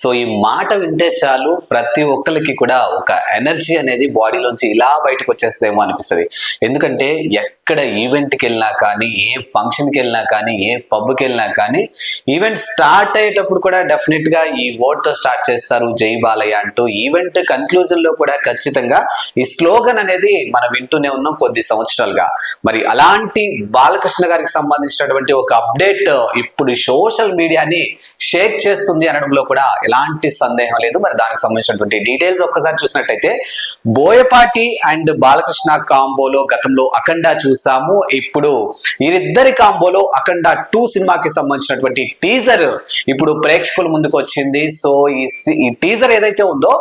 So ఈ మాట వింటే చాలు ప్రతి ఒక్కరికి కూడా ఒక ఎనర్జీ అనేది బాడీలోంచి ఇలా బయటకు వచ్చేస్తుందేమో అనిపిస్తుంది. ఎందుకంటే ఎక్కడ ఈవెంట్కి వెళ్ళినా కానీ ఏ ఫంక్షన్కి వెళ్ళినా కానీ ఏ పబ్కి వెళ్ళినా కానీ ఈవెంట్ స్టార్ట్ అయ్యేటప్పుడు కూడా డెఫినెట్గా ఈ word స్టార్ట్ చేస్తారు జై బాలయ్య అంటూ. ఈవెంట్ కన్క్లూజన్లో కూడా ఖచ్చితంగా ఈ స్లోగన్ అనేది మనం వింటూనే ఉన్నాం కొద్ది సంవత్సరాలుగా. మరి అలాంటి బాలకృష్ణ గారికి సంబంధించినటువంటి ఒక అప్డేట్ ఇప్పుడు సోషల్ మీడియాని షేక్ చేస్తుంది అనడంలో కూడా ఎలాంటి సందేహం లేదు. మరి దానికి సంబంధించినటువంటి డీటెయిల్స్ ఒక్కసారి చూసినట్టయితే బోయపాటి అండ్ బాలకృష్ణ కాంబోలో గతంలో అఖండ చూసాము. ఇప్పుడు వీరిద్దరి కాంబోలో అఖండ టూ సినిమాకి సంబంధించినటువంటి టీజర్ ఇప్పుడు ప్రేక్షకుల ముందుకు వచ్చింది. సో ఈ ఈ టీజర్ ఏదైతే ఉందో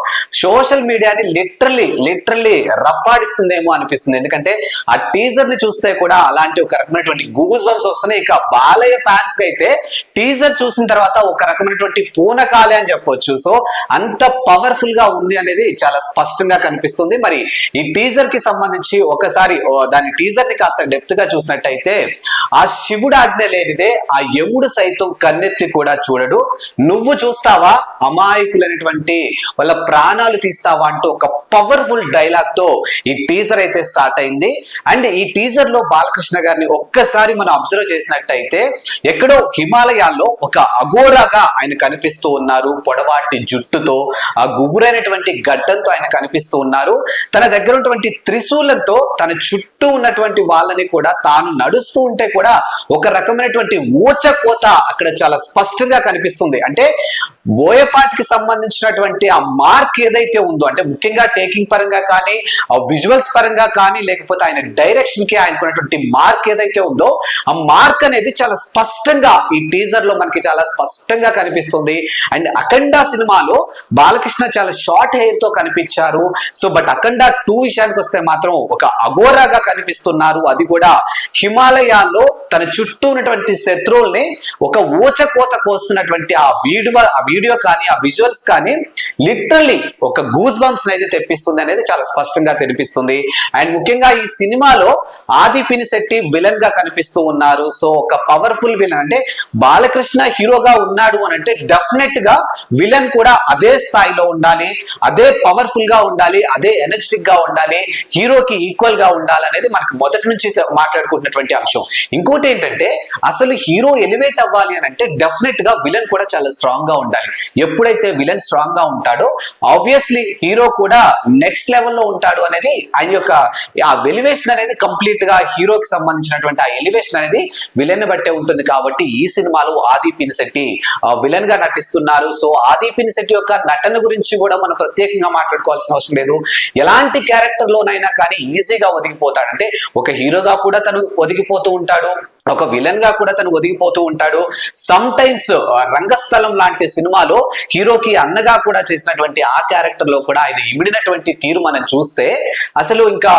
సోషల్ మీడియాని లిటరలీ లిటరలీ రఫ్ ఆడిస్తుందేమో అనిపిస్తుంది. ఎందుకంటే ఆ టీజర్ని చూస్తే కూడా అలాంటి ఒక రకమైనటువంటి గూస్ బంప్స్ వస్తున్నాయి. ఇక బాలయ్య ఫ్యాన్స్కి అయితే టీజర్ చూసిన తర్వాత ఒక రకమైనటువంటి పూనకాలే అని చెప్పొచ్చు. సో అంత పవర్ఫుల్గా ఉంది అనేది చాలా స్పష్టంగా కనిపిస్తుంది. మరి ఈ టీజర్కి సంబంధించి ఒకసారి దాని టీజర్ని కాస్త డెప్త్గా చూసినట్టయితే ఆ శివుడు ఆజ్ఞ లేనిదే ఆ యముడు సైతం కన్నెత్తి కూడా చూడడు. నువ్వు చూస్తావా? అమాయకులైనటువంటి వాళ్ళ ప్రాణాలు తీస్తావా? అంటూ ఒక పవర్ఫుల్ డైలాగ్తో ఈ టీజర్ అయితే స్టార్ట్ అయింది. అండ్ ఈ టీజర్లో బాలకృష్ణ గారిని ఒక్కసారి మనం అబ్జర్వ్ చేసినట్టయితే ఎక్కడో హిమాలయాల్లో ఒక అఘోర అఘోరాగా ఆయన కనిపిస్తూ ఉన్నారు. పొడవాటి జుట్టుతో ఆ గుబురైనటువంటి గడ్డంతో ఆయన కనిపిస్తూ ఉన్నారు. తన దగ్గర ఉన్నటువంటి త్రిశూలంతో తన చుట్టూ ఉన్నటువంటి వాళ్ళని కూడా తాను నడుస్తూ ఉంటే కూడా ఒక రకమైనటువంటి ఊచకోత అక్కడ చాలా స్పష్టంగా కనిపిస్తుంది. అంటే బోయపాటికి సంబంధించినటువంటి ఆ మార్క్ ఏదైతే ఉందో అంటే ముఖ్యంగా టేకింగ్ పరంగా కానీ ఆ విజువల్స్ పరంగా కానీ లేకపోతే ఆయన డైరెక్షన్కి ఆయనకున్నటువంటి మార్క్ ఏదైతే ఉందో ఆ మార్క్ అనేది చాలా స్పష్టంగా ఈ టీజర్లో మనకి చాలా స్పష్టంగా కనిపిస్తుంది. అండ్ అఖండ సినిమాలో బాలకృష్ణ చాలా షార్ట్ హెయిర్తో కనిపించారు. సో బట్ అఖండ టూ విషయానికి వస్తే మాత్రం ఒక అఘోరాగా కనిపిస్తున్నారు. అది కూడా హిమాలయాల్లో తన చుట్టూ ఉన్నటువంటి శత్రువుల్ని ఒక ఊచకోత కోస్తున్నటువంటి ఆ వీడియో ఆ వీడియో కానీ ఆ విజువల్స్ కానీ లిటరల్లీ ఒక గూస్ బంప్స్ అనేది తెప్పిస్తుంది అనేది చాలా స్పష్టంగా తెలిపిస్తుంది. అండ్ ముఖ్యంగా ఈ సినిమాలో ఆది పినిశెట్టి విలన్గా కనిపిస్తూ ఉన్నారు. సో ఒక పవర్ఫుల్ విలన్ అంటే బాలకృష్ణ హీరోగా ఉన్న ఉన్నాడు అని అంటే డెఫినెట్గా విలన్ కూడా అదే స్థాయిలో ఉండాలి అదే పవర్ఫుల్గా ఉండాలి అదే ఎనర్జెటిక్గా ఉండాలి హీరోకి ఈక్వల్గా ఉండాలి అనేది మనకు మొదటి నుంచి మాట్లాడుకుంటున్నటువంటి అంశం. ఇంకోటి ఏంటంటే అసలు హీరో ఎలివేట్ అవ్వాలి అని అంటే డెఫినెట్గా విలన్ కూడా చాలా స్ట్రాంగ్గా ఉండాలి. ఎప్పుడైతే విలన్ స్ట్రాంగ్గా ఉంటాడో ఆబ్వియస్లీ హీరో కూడా నెక్స్ట్ లెవెల్లో ఉంటాడు అనేది ఆయన యొక్క ఆ ఎలివేషన్ అనేది కంప్లీట్గా హీరోకి సంబంధించినటువంటి ఆ ఎలివేషన్ అనేది విలన్ బట్టే ఉంటుంది కాబట్టి ఈ సినిమాలో ఆది పినిశెట్టి విలన్గా నటిస్తున్నారు. సో ఆది పినిశెట్టి యొక్క నటన గురించి కూడా మనం ప్రత్యేకంగా మాట్లాడుకోవాల్సిన అవసరం లేదు. ఎలాంటి క్యారెక్టర్ లోనైనా కానీ ఈజీగా ఒదిగిపోతాడు. అంటే ఒక హీరోగా కూడా తను ఒదిగిపోతూ ఉంటాడు. ఒక విలన్గా కూడా తను ఒదిగిపోతూ ఉంటాడు. సమ్ టైమ్స్ రంగస్థలం లాంటి సినిమాలో హీరోకి అన్నగా కూడా చేసినటువంటి ఆ క్యారెక్టర్లో కూడా ఆయన ఇమిడినటువంటి తీరు మనం చూస్తే అసలు ఇంకా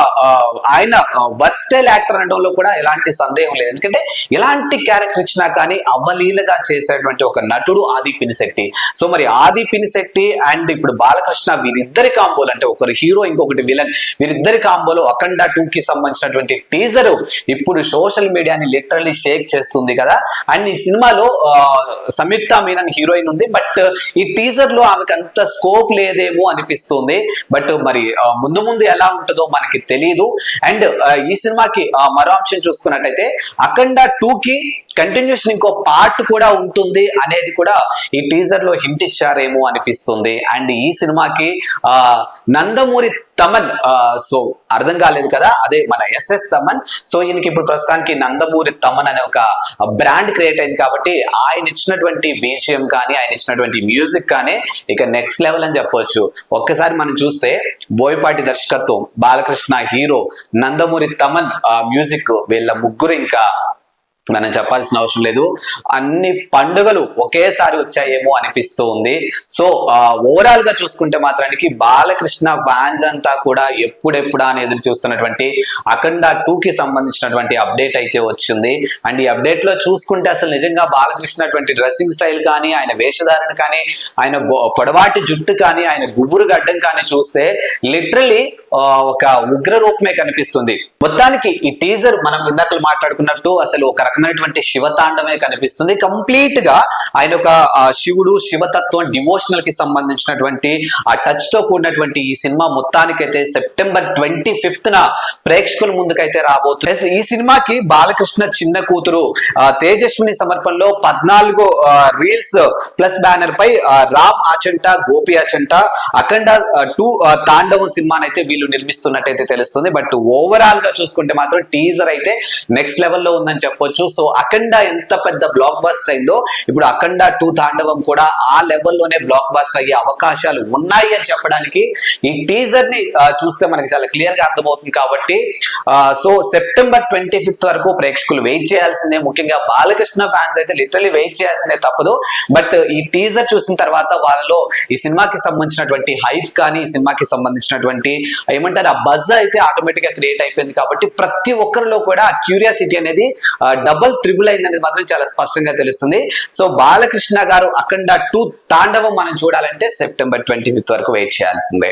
ఆయన వర్స్టైల్ యాక్టర్ అనడంలో కూడా ఎలాంటి సందేహం లేదు. ఎందుకంటే ఎలాంటి క్యారెక్టర్ ఇచ్చినా కానీ అవలీలగా చేసేటువంటి ఒక నటుడు ఆది పినిశెట్టి. సో మరి ఆది పినిశెట్టి అండ్ ఇప్పుడు బాలకృష్ణ వీరిద్దరి కాంబోలు అంటే ఒకరు హీరో ఇంకొకటి విలన్ వీరిద్దరి కాంబోలో అఖండ టూ కి సంబంధించినటువంటి టీజర్ ఇప్పుడు సోషల్ మీడియాని లిటరలీ షేక్ చేస్తుంది కదా. అండ్ ఈ సినిమాలో సంయుక్త మీనన్ హీరోయిన్ ఉంది. బట్ ఈ టీజర్లో ఆమెకు అంత స్కోప్ లేదేమో అనిపిస్తుంది. బట్ మరి ముందు ముందు ఎలా ఉంటుందో మనకి తెలియదు అండ్ ఈ సినిమాకి మరో అంశం చూసుకున్నట్టయితే అఖండ టూ కి కంటిన్యూషన్ ఇంకో పార్ట్ కూడా ఉంటుంది అనేది కూడా ఈ టీజర్లో హింట్ ఇచ్చారేమో అనిపిస్తుంది. అండ్ ఈ సినిమాకి ఆ నందమూరి తమన్ సో అర్థం కాలేదు కదా? అదే మన ఎస్ఎస్ తమన్. సో ఈయనకి ఇప్పుడు ప్రస్తుతానికి నందమూరి తమన్ అనే ఒక బ్రాండ్ క్రియేట్ అయింది కాబట్టి ఆయన ఇచ్చినటువంటి బీజిఎం కానీ ఆయన ఇచ్చినటువంటి మ్యూజిక్ కానీ ఇక నెక్స్ట్ లెవెల్ అని చెప్పొచ్చు. ఒక్కసారి మనం చూస్తే బోయపాటి దర్శకత్వం బాలకృష్ణ హీరో నందమూరి తమన్ మ్యూజిక్ వీళ్ళ ముగ్గురు ఇంకా మనం చెప్పాల్సిన అవసరం లేదు. అన్ని పండుగలు ఒకేసారి వచ్చాయేమో అనిపిస్తూ ఉంది. సో ఓవరాల్గా చూసుకుంటే మాత్రానికి బాలకృష్ణ ఫ్యాన్స్ అంతా కూడా ఎప్పుడెప్పుడా అని ఎదురు చూస్తున్నటువంటి అఖండ టూ కి సంబంధించినటువంటి అప్డేట్ అయితే వచ్చింది. అండ్ ఈ అప్డేట్లో చూసుకుంటే అసలు నిజంగా బాలకృష్ణ అటువంటి డ్రెస్సింగ్ స్టైల్ కానీ ఆయన వేషధారణ కానీ ఆయన పొడవాటి జుట్టు కానీ ఆయన గుబురు గడ్డం కానీ చూస్తే లిటరలీ ఒక ఉగ్ర రూపమే కనిపిస్తుంది. మొత్తానికి ఈ టీజర్ మనం ఇందాక మాట్లాడుకున్నట్టు అసలు ఒక రకమైనటువంటి శివతాండమే కనిపిస్తుంది. కంప్లీట్గా ఆయన ఒక శివుడు శివతత్వం డివోషనల్కి సంబంధించినటువంటి ఆ టచ్తో కూడినటువంటి ఈ సినిమా మొత్తానికైతే సెప్టెంబర్ ట్వంటీ ఫిఫ్త్ న ప్రేక్షకుల ముందుకైతే రాబోతుంది ఈ సినిమాకి బాలకృష్ణ చిన్న కూతురు తేజస్విని సమర్పణలో పద్నాలుగు రీల్స్ ప్లస్ బ్యానర్ పై రామ్ ఆచంట గోపి ఆచంట అఖండ టూ తాండవం సినిమానైతే వీళ్ళు నిర్మిస్తున్నట్టయితే తెలుస్తుంది. బట్ ఓవరాల్గా చూసుకుంటే మాత్రం టీజర్ అయితే నెక్స్ట్ లెవెల్లో ఉందని చెప్పొచ్చు. సో అఖండ ఎంత పెద్ద బ్లాక్ బస్టర్ అయిందో ఇప్పుడు అఖండ టూ తాండవం కూడా ఆ లెవెల్లోనే బ్లాక్ బస్టర్ అయ్యే అవకాశాలు ఉన్నాయి అని చెప్పడానికి ఈ టీజర్ని చూస్తే మనకి చాలా క్లియర్గా అర్థమవుతుంది కాబట్టి సో సెప్టెంబర్ ట్వంటీ ఫిఫ్త్ వరకు ప్రేక్షకులు వెయిట్ చేయాల్సిందే. ముఖ్యంగా బాలకృష్ణ ఫ్యాన్స్ అయితే లిటరలీ వెయిట్ చేయాల్సిందే తప్పదు. బట్ ఈ టీజర్ చూసిన తర్వాత వాళ్ళలో ఈ సినిమాకి సంబంధించినటువంటి హైప్ కానీ ఈ సినిమాకి సంబంధించినటువంటి ఏమంటారు ఆ బజ్ అయితే ఆటోమేటిక్గా క్రియేట్ అయిపోయింది కాబట్టి ప్రతి ఒక్కరిలో కూడా ఆ క్యూరియాసిటీ అనేది డబల్ త్రిబుల్ అయింది అనేది మాత్రం చాలా స్పష్టంగా తెలుస్తుంది. సో బాలకృష్ణ గారు అఖండ టూ తాండవం మనం చూడాలంటే సెప్టెంబర్ ట్వంటీ వరకు వెయిట్ చేయాల్సిందే.